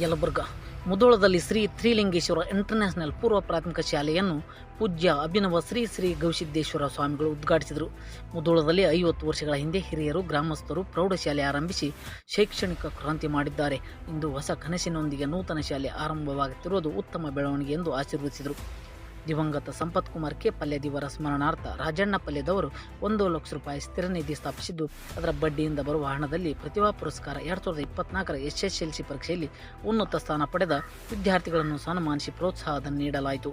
ಯಲಬುರ್ಗ. ಮುಧೋಳದಲ್ಲಿ ಶ್ರೀ ತ್ರಿಲಿಂಗೇಶ್ವರ ಇಂಟರ್ನ್ಯಾಷನಲ್ ಪೂರ್ವ ಪ್ರಾಥಮಿಕ ಶಾಲೆಯನ್ನು ಪೂಜ್ಯ ಅಭಿನವ ಶ್ರೀ ಶ್ರೀ ಗವಿಸಿದ್ದೇಶ್ವರ ಸ್ವಾಮಿಗಳು ಉದ್ಘಾಟಿಸಿದರು. ಮುಧೋಳದಲ್ಲಿ ಐವತ್ತು ವರ್ಷಗಳ ಹಿಂದೆ ಹಿರಿಯರು, ಗ್ರಾಮಸ್ಥರು ಪ್ರೌಢಶಾಲೆ ಆರಂಭಿಸಿ ಶೈಕ್ಷಣಿಕ ಕ್ರಾಂತಿ ಮಾಡಿದ್ದಾರೆ. ಇಂದು ಹೊಸ ಕನಸಿನೊಂದಿಗೆ ನೂತನ ಶಾಲೆ ಆರಂಭವಾಗುತ್ತಿರುವುದು ಉತ್ತಮ ಬೆಳವಣಿಗೆ ಎಂದು ಆಶೀರ್ವದಿಸಿದರು. ದಿವಂಗತ ಸಂಪತ್ ಕುಮಾರ್ ಕೆ ಪಲ್ಯದಿವರ ಸ್ಮರಣಾರ್ಥ ರಾಜಣ್ಣ ಪಲ್ಯದವರು ಒಂದು ಲಕ್ಷ ರೂಪಾಯಿ ಸ್ಥಿರ ನಿಧಿ ಸ್ಥಾಪಿಸಿದ್ದು, ಅದರ ಬಡ್ಡಿಯಿಂದ ಬರುವ ಹಣದಲ್ಲಿ ಪ್ರತಿಭಾ ಪುರಸ್ಕಾರ ಎರಡು ಸಾವಿರದ ಇಪ್ಪತ್ನಾಲ್ಕರ ಎಸ್ ಎಲ್ ಸಿ ಪರೀಕ್ಷೆಯಲ್ಲಿ ಉನ್ನತ ಸ್ಥಾನ ಪಡೆದ ವಿದ್ಯಾರ್ಥಿಗಳನ್ನು ಸನ್ಮಾನಿಸಿ ಪ್ರೋತ್ಸಾಹಧನ ನೀಡಲಾಯಿತು.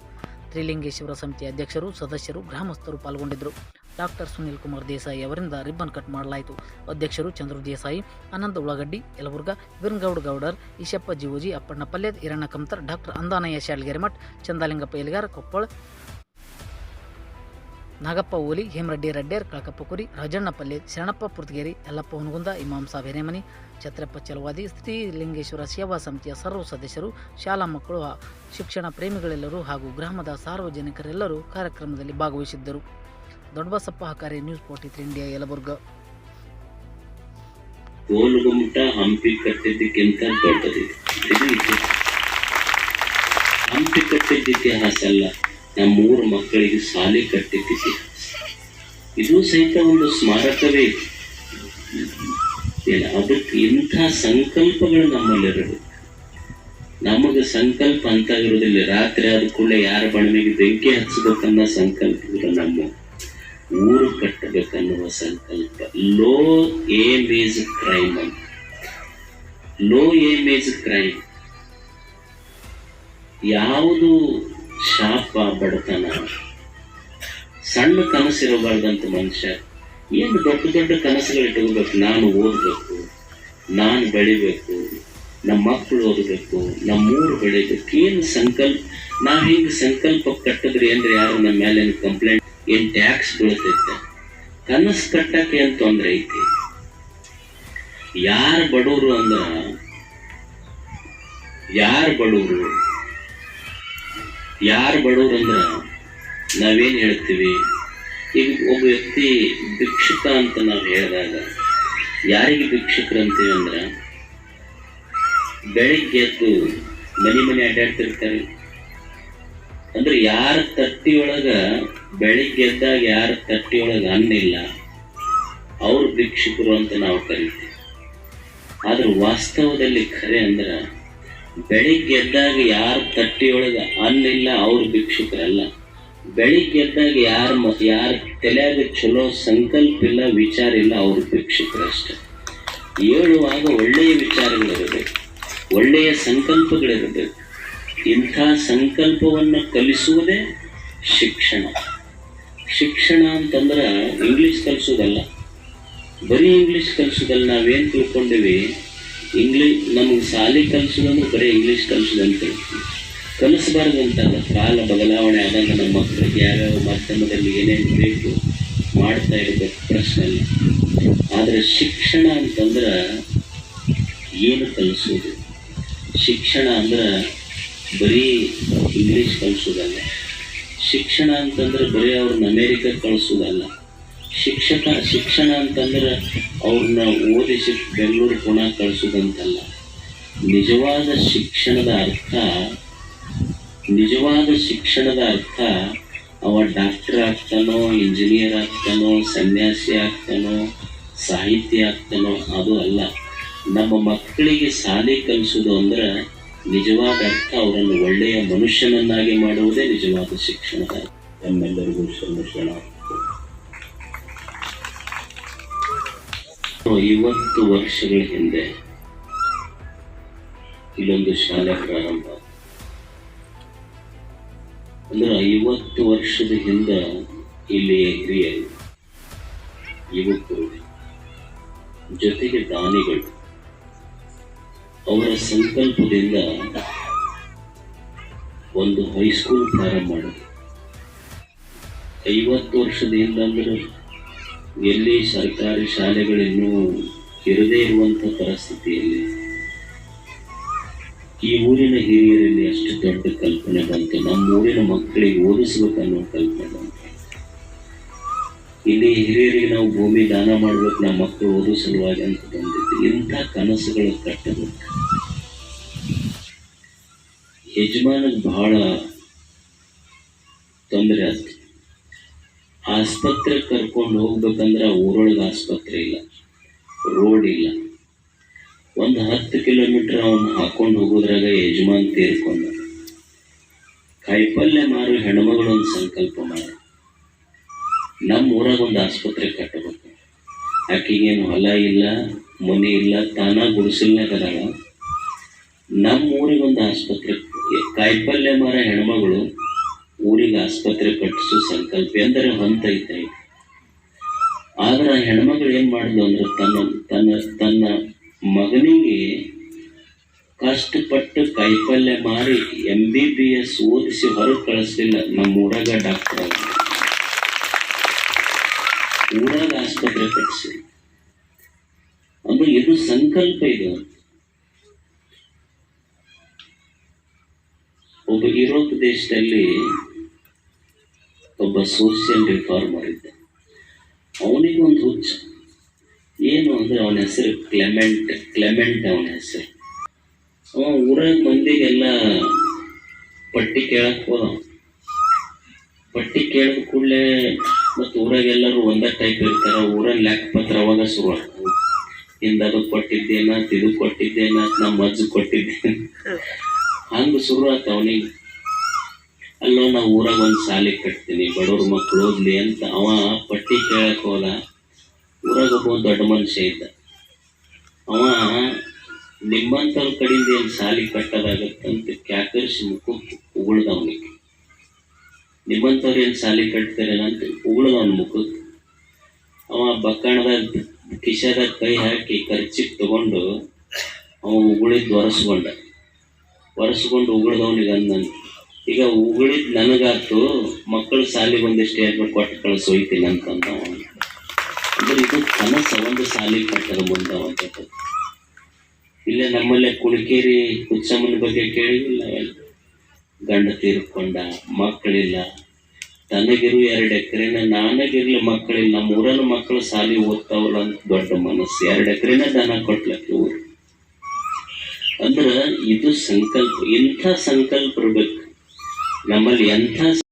ತ್ರಿಲಿಂಗೇಶ್ವರ ಸಮಿತಿ ಅಧ್ಯಕ್ಷರು, ಸದಸ್ಯರು, ಗ್ರಾಮಸ್ಥರು ಪಾಲ್ಗೊಂಡಿದ್ದರು. ಡಾಕ್ಟರ್ ಸುನಿಲ್ ಕುಮಾರ್ ದೇಸಾಯಿ ಅವರಿಂದ ರಿಬ್ಬನ್ ಕಟ್ ಮಾಡಲಾಯಿತು. ಅಧ್ಯಕ್ಷರು ಚಂದ್ರು ದೇಸಾಯಿ, ಅನಂತ ಉಳಗಡ್ಡಿ ಯಲಬುರ್ಗ ವಿರಂಗೌಡ್ ಗೌಡರ್, ಈಶಪ್ಪ ಜಿವೋಜಿ, ಅಪ್ಪಣ್ಣ ಪಲ್ಯದ್ ಇರಣ್ಣ ಕಮ್ತರ್ ಡಾಕ್ಟರ್ ಅಂದಾನಯ್ಯ ಶಾಲ್ಗೆರೆಮಠ್ ಚಂದಾಲಿಂಗಪ್ಪ ಎಲಿಗಾರ್ ಕೊಪ್ಪಳ, ನಾಗಪ್ಪ ಓಲಿ, ಹೇಮರೆಡ್ಡಿ ರೆಡ್ಡೇರ್, ಕಳಕಪ್ಪ ಕುರಿ, ರಾಜಣ್ಣ ಪಲ್ಲೆ ಶರಣಪ್ಪ ಪುರ್ತಗೇರಿ, ಯಲ್ಲಪ್ಪ ಹುನಗುಂದ ಇಮಾಂ ಸಾಬ್ ಹಿರೇಮನಿ, ಛತ್ರಪ್ಪ ಚಲವಾದಿ ಶ್ರೀಲಿಂಗೇಶ್ವರ ಸೇವಾ ಸಮಿತಿಯ ಸರ್ವ ಸದಸ್ಯರು, ಶಾಲಾ ಮಕ್ಕಳು, ಶಿಕ್ಷಣ ಪ್ರೇಮಿಗಳೆಲ್ಲರೂ ಹಾಗೂ ಗ್ರಾಮದ ಸಾರ್ವಜನಿಕರೆಲ್ಲರೂ ಕಾರ್ಯಕ್ರಮದಲ್ಲಿ ಭಾಗವಹಿಸಿದ್ದರು. Doddabasappa Hakari news forty three India, Yelburga. ಗೋಲುಗುಮಟ Hampi ಕಟ್ಟಿದ್ದಕ್ಕಿಂತ ದೊಡ್ಡದಿದೆ. ಹಂಪಿ ಕಟ್ಟಿದ್ದ ಇತಿಹಾಸ ಅಲ್ಲ, ನಮ್ಮೂರು ಮಕ್ಕಳಿಗೆ ಶಾಲೆ ಕಟ್ಟಿದ್ದ ಇದು ಸಹಿತ ಒಂದು ಸ್ಮಾರಕವೇ ಏನು, ಅದಕ್ಕೆ ಇಂಥ ಸಂಕಲ್ಪಗಳು ನಮ್ಮಲ್ಲಿರಬೇಕು ನಮಗೆ ಸಂಕಲ್ಪ ಅಂತ ಇರೋದಿಲ್ಲ. ರಾತ್ರಿ ಆದ ಕೂಡಲೇ ಯಾರ ಬಣ್ಣಗೆ ಬೆಂಕಿ ಹಚ್ಚಬೇಕನ್ನೋ ಸಂಕಲ್ಪಗಳು ನಮ್ಮ ಊರು ಕಟ್ಟಬೇಕನ್ನುವ ಸಂಕಲ್ಪ. ಲೋ ಏಮ್ ಈಸ್ ಕ್ರೈಮ್ ಅಂತ. Low aim is crime. ಯಾವುದು ಶಾಪ, ಬಡತನ? ಸಣ್ಣ ಕನಸಿರಬಾರ್ದಂತ ಮನುಷ್ಯ. ಏನು ದೊಡ್ಡ ದೊಡ್ಡ ಕನಸುಗಳು ಇಟ್ಕೋಬೇಕು? ನಾನು ಓದಬೇಕು, ನಾನು ಬೆಳಿಬೇಕು, ನಮ್ಮ ಮಕ್ಕಳು ಓದಬೇಕು ನಮ್ಮೂರು ಬೆಳಿಬೇಕು. ಏನು ಸಂಕಲ್ಪ? ನಾ ಹಿಂಗೆ ಸಂಕಲ್ಪ ಕಟ್ಟಿದ್ರೆ ಅಂದ್ರೆ ಯಾರು ನಮ್ಮ ಮೇಲೆ ಕಂಪ್ಲೇಂಟ್ ಏನ್ ಟ್ಯಾಕ್ಸ್ ಬೀಳ್ತೈತೆ ಕನಸು ಕಟ್ಟಕ್ಕೆ ಏನ್ ತೊಂದರೆ ಐತಿ? ಯಾರು ಬಡವರು ಅಂದ್ರ? ಯಾರು ಬಡವರು ಯಾರು ಬಡವರು ಅಂದ್ರ? ನಾವೇನ್ ಹೇಳ್ತೀವಿ? ಈಗ ಒಬ್ಬ ವ್ಯಕ್ತಿ ಭಿಕ್ಷುಕ ಅಂತ ನಾವು ಹೇಳಿದಾಗ, ಯಾರಿಗೆ ಭಿಕ್ಷುಕರು ಅಂತೀವಿ ಅಂದ್ರ? ಬೆಳಿಗ್ಗೆ ಎದ್ದು ಮನೆ ಮನೆ ಅಡ್ಡಾಡ್ತಿರ್ತಾರೆ ಅಂದ್ರೆ ಯಾರ ತಟ್ಟಿಯೊಳಗ ಬೆಳಿಗ್ಗೆ ಎದ್ದಾಗ ಯಾರ ತಟ್ಟಿಯೊಳಗೆ ಅನ್ನ ಇಲ್ಲ ಅವರು ಭಿಕ್ಷುಕರು ಅಂತ ನಾವು ಕರಿತೀವಿ. ಆದ್ರೆ ವಾಸ್ತವದಲ್ಲಿ ಖರೆ ಅಂದ್ರೆ, ಬೆಳಿಗ್ಗೆ ಎದ್ದಾಗ ಯಾರ ತಟ್ಟಿಯೊಳಗೆ ಅನ್ನ ಇಲ್ಲ ಅವ್ರು ಭಿಕ್ಷುಕರಲ್ಲ. ಬೆಳಿಗ್ಗೆ ಎದ್ದಾಗ ಯಾರ ಯಾರ ತಲೆಯಾಗ ಚಲೋ ಸಂಕಲ್ಪ ಇಲ್ಲ, ವಿಚಾರ ಇಲ್ಲ, ಅವ್ರ ಭಿಕ್ಷುಕರಷ್ಟೆ. ಹೇಳುವಾಗ ಒಳ್ಳೆಯ ವಿಚಾರಗಳಿರಬೇಕು, ಒಳ್ಳೆಯ ಸಂಕಲ್ಪಗಳಿರಬೇಕು. ಇಂಥ ಸಂಕಲ್ಪವನ್ನು ಕಲಿಸುವುದೇ ಶಿಕ್ಷಣ. ಶಿಕ್ಷಣ ಅಂತಂದ್ರೆ ಇಂಗ್ಲಿಷ್ ಕಲಿಸೋದಲ್ಲ. ಬರೀ ಇಂಗ್ಲಿಷ್ ಕಲಿಸೋದಲ್ಲ ನಾವೇನು ತಿಳ್ಕೊಂಡಿವಿ? ಇಂಗ್ಲಿಷ್ ನಮಗೆ ಶಾಲೆ ಕಲಿಸೋದಂದ್ರೆ ಬರೀ ಇಂಗ್ಲಿಷ್ ಕಲಿಸೋದಂತ ಕಲಿಸಬಾರ್ದು ಅಂತಲ್ಲ, ಕಾಲ ಬದಲಾವಣೆ ಆದಾಗ ನಮ್ಮ ಮಕ್ಕಳಿಗೆ ಯಾವ್ಯಾವ ಮಾಧ್ಯಮದಲ್ಲಿ ಏನೇನು ಬೇಕು ಮಾಡ್ತಾ ಇರಬೇಕು ಪ್ರಶ್ನೆ ಆದರೆ ಶಿಕ್ಷಣ ಅಂತಂದ್ರೆ ಏನು ಕಲಿಸೋದು? ಶಿಕ್ಷಣ ಅಂದ್ರೆ ಬರೀ ಇಂಗ್ಲೀಷ್ ಕಲಿಸೋದಲ್ಲ. ಶಿಕ್ಷಣ ಅಂತಂದ್ರೆ ಬರೀ ಅವ್ರನ್ನ ಅಮೇರಿಕ ಕಳಿಸೋದಲ್ಲ. ಶಿಕ್ಷಕ, ಶಿಕ್ಷಣ ಅಂತಂದ್ರೆ ಅವ್ರನ್ನ ಓದಿಸಿ ಬೆಂಗಳೂರು ಗುಣ ಕಳಿಸೋದಂತಲ್ಲ. ನಿಜವಾದ ಶಿಕ್ಷಣದ ಅರ್ಥ, ನಿಜವಾದ ಶಿಕ್ಷಣದ ಅರ್ಥ ಅವ ಡಾಕ್ಟರ್ ಆಗ್ತಾನೋ ಇಂಜಿನಿಯರ್ ಆಗ್ತಾನೋ, ಸನ್ಯಾಸಿ ಆಗ್ತಾನೋ, ಸಾಹಿತ್ಯ ಆಗ್ತಾನೋ, ಅದು ಅಲ್ಲ. ನಮ್ಮ ಮಕ್ಕಳಿಗೆ ಶಾಲೆ ಕಲಿಸೋದು ಅಂದ್ರೆ ನಿಜವಾದ ಅರ್ಥ ಅವರನ್ನು ಒಳ್ಳೆಯ ಮನುಷ್ಯನನ್ನಾಗಿ ಮಾಡುವುದೇ ನಿಜವಾದ ಶಿಕ್ಷಣ ಅರ್ಥ. ತಮ್ಮೆಲ್ಲರಿಗೂ ಶರಣ ಐವತ್ತು ವರ್ಷಗಳ ಹಿಂದೆ ಇಲ್ಲೊಂದು ಶಾಲೆ ಪ್ರಾರಂಭ. ಅಂದ್ರೆ ಐವತ್ತು ವರ್ಷದ ಹಿಂದೆ ಇಲ್ಲಿ ಹಿರಿಯರು ಯುವಕರು, ಜೊತೆಗೆ ದಾನಿಗಳು ಅವರ ಸಂಕಲ್ಪದಿಂದ ಒಂದು ಹೈಸ್ಕೂಲ್ ಪ್ರಾರಂಭ ಮಾಡಿದ್ರು. ಐವತ್ತು ವರ್ಷದ ಹಿಂದಂದ್ರೆ ಎಲ್ಲಿ ಸರ್ಕಾರಿ ಶಾಲೆಗಳಿನ್ನೂ ಇರದೇ ಇರುವಂಥ ಪರಿಸ್ಥಿತಿಯಲ್ಲಿ ಈ ಊರಿನ ಹಿರಿಯರಲ್ಲಿ ಅಷ್ಟು ದೊಡ್ಡ ಕಲ್ಪನೆ ಬಂತು. ನಮ್ಮ ಊರಿನ ಮಕ್ಕಳಿಗೆ ಓದಿಸ್ಬೇಕನ್ನೋ ಕಲ್ಪನೆ ಬಂತು. ಇಲ್ಲಿ ಹಿರಿಯರಿಗೆ ನಾವು ಭೂಮಿ ದಾನ ಮಾಡ್ಬೇಕು, ನಮ್ಮ ಮಕ್ಕಳು ಓದೋ ಸಲುವಾಗಿ ಅಂತ ಬಂದಿತ್ತು ಇಂಥ ಕನಸುಗಳು ಕಟ್ಟಬೇಕು? ಯಜಮಾನಿಗೆ ಬಹಳ ತೊಂದರೆ ಆಯ್ತು ಆಸ್ಪತ್ರೆ ಕರ್ಕೊಂಡು ಹೋಗ್ಬೇಕಂದ್ರೆ ಊರೊಳಗೆ ಆಸ್ಪತ್ರೆ ಇಲ್ಲ, ರೋಡ್ ಇಲ್ಲ. ಒಂದು ಹತ್ತು ಕಿಲೋಮೀಟರ್ ಅವನು ಹಾಕೊಂಡು ಹೋಗೋದ್ರಾಗ ಯಜಮಾನ್ ತೀರ್ಕೊಂಡ. ಕಾಯಿಪಲ್ಯ ಮಾರು ಹೆಣ್ಮಗಳು ಒಂದು ಸಂಕಲ್ಪ ಮಾಡ. ನಮ್ಮ ಊರಾಗ ಒಂದು ಆಸ್ಪತ್ರೆ ಕಟ್ಟಬೇಕು. ಆಕೆಗೇನು ಹೊಲ ಇಲ್ಲ ಮನೆ ಇಲ್ಲ, ತಾನ ಗುಡಿಸಲ್ನಾಗ ಅದಾಳ ನಮ್ಮ ಊರಿಗೆ ಒಂದು ಆಸ್ಪತ್ರೆ ಕಾಯಿಪಲ್ಯ ಮಾರ ಹೆಣ್ಮಗಳು ಊರಿಗೆ ಆಸ್ಪತ್ರೆ ಕಟ್ಟಿಸು ಸಂಕಲ್ಪ ಅಂದರೆ ಹಂತ ಐತೆ. ಆದ್ರೆ ಆ ಹೆಣ್ಮಗಳು ಏನು ಮಾಡಿದ್ಲು ಅಂದ್ರೆ ತನ್ನ ತನ್ನ ತನ್ನ ಮಗನಿಗೆ ಕಷ್ಟಪಟ್ಟು ಕಾಯಿಪಲ್ಯ ಮಾರಿ ಎಂ ಬಿ ಬಿ ಎಸ್ ಓದಿಸಿ ಹೊರಗೆ ಕಳಿಸ್ಲಿಲ್ಲ. ನಮ್ಮ ಊರಾಗ ಡಾಕ್ಟರ್. ಊರಾಗ ಆಸ್ಪತ್ರೆ ಕಟ್ಟಿಸಿ ಅಂದ್ರೆ ಇದು ಸಂಕಲ್ಪ ಇದು. ಒಬ್ಬ ಯುರೋಪ್ ದೇಶದಲ್ಲಿ ಒಬ್ಬ ಸೋಷಿಯಲ್ ರಿಫಾರ್ಮರ್ ಇದ್ದ ಅವನಿಗೊಂದು ಹುಚ್ಚ. ಏನು ಅಂದ್ರೆ ಅವನ ಹೆಸರು ಕ್ಲೆಮೆಂಟ್ ಕ್ಲೆಮೆಂಟ್ ಅವನ ಹೆಸರು. ಅವ ಊರಾಗ ಮಂದಿಗೆಲ್ಲ ಪಟ್ಟಿ ಕೇಳಕ್ ಹೋದ. ಪಟ್ಟಿ ಕೇಳಿದ ಕೂಡಲೇ ಮತ್ತು ಊರಾಗೆಲ್ಲರೂ ಒಂದೇ ಟೈಪ್ ಇರ್ತಾರ. ಲ್ಯಾಕ್ ಪತ್ರ ಅವಾಗ ಶುರು ಅದು ಕೊಟ್ಟಿದ್ದೇನ ಇದು ಕೊಟ್ಟಿದ್ದೇನ, ನಮ್ಮ ಅಜ್ಜ ಕೊಟ್ಟಿದ್ದೇನೆ ಹಂಗ ಶುರು ಆತ ಅವನಿಗೆ. ಅಲ್ಲೋ ನಾವು ಊರಾಗ ಒಂದು ಶಾಲೆ ಕಟ್ತೀನಿ, ಬಡವ್ರ ಮಕ್ಳು ಓದ್ಲಿ ಅಂತ ಅವ ಪಟ್ಟಿ ಕೇಳಕ್ ಹೋದ. ಊರಾಗ ಒಬ್ಬ ದೊಡ್ಡ ಮನುಷ್ಯ ಇದ್ದ. ಅವ ನಿಮ್ಮಂತವ್ರ ಕಡೆಯಿಂದ ಏನು ಶಾಲೆ ಕಟ್ಟೋದಾಗತ್ತಂತ ಕ್ಯಾಕರಿಸಿ ಮುಖ ಉಗುಳ್ದ ಅವನಿಗೆ. ನಿಮ್ಮಂತವ್ರು ಏನು ಶಾಲೆ ಕಟ್ತಾರೇನಂತ ಉಗುಳ್ದ ಅವನ ಮುಖಕ್ಕೆ. ಅವ ಬಕ್ಕಣದಾಗ ಕಿಶದಾಗ ಕೈ ಹಾಕಿ ಖರ್ಚಿಗೆ ತಗೊಂಡು ಅವ ಉಗುಳಿದ್ ಒರೆಸ್ಕೊಂಡ. ಒರೆಸ್ಕೊಂಡು ಉಗುಳ್ದವನಿಗೆ ಅಂದನ್, ಈಗ ಉಗುಳಿದ್ ನನಗಾತು ಮಕ್ಕಳು ಶಾಲೆಗೆ ಒಂದಿಷ್ಟು ಏನು ಕೊಟ್ಟು ಕಳಿಸಿ ಹೋಯ್ತೀನಿ ಅಂತಂದ ಅಂದ್ರೆ ಇದು ಕನಸ, ಒಂದು ಶಾಲೆ ಕಟ್ಟದ ಮುಂದೆ ಇಲ್ಲೇ ನಮ್ಮಲ್ಲೇ ಕುಣಿಕೇರಿ ಕುಚ್ಚಮ್ಮನ ಬಗ್ಗೆ ಕೇಳಿಲ್ಲ ಗಂಡ ತೀರ್ಕೊಂಡ, ಮಕ್ಕಳಿಲ್ಲ. ತನಗಿರು ಎರಡು ಎಕರೆನ, ನಾನಾಗಿರ್ಲಿ ಮಕ್ಕಳಿಲ್ಲ ನಮ್ಮ ಊರನ್ನ ಮಕ್ಕಳು ಸಾಲಿ ಓದ್ತಾವಲ್ಲ ಅಂತ ದೊಡ್ಡ ಮನಸ್ಸು. ಎರಡು ಎಕರೆನ ದನ ಕೊಟ್ಲಕ್ಕೆ ಊರು ಅಂದ್ರ ಇದು ಸಂಕಲ್ಪ. ಇಂಥ ಸಂಕಲ್ಪ ಇರ್ಬೇಕು. ನಮ್ಮಲ್ಲಿ ಎಂಥ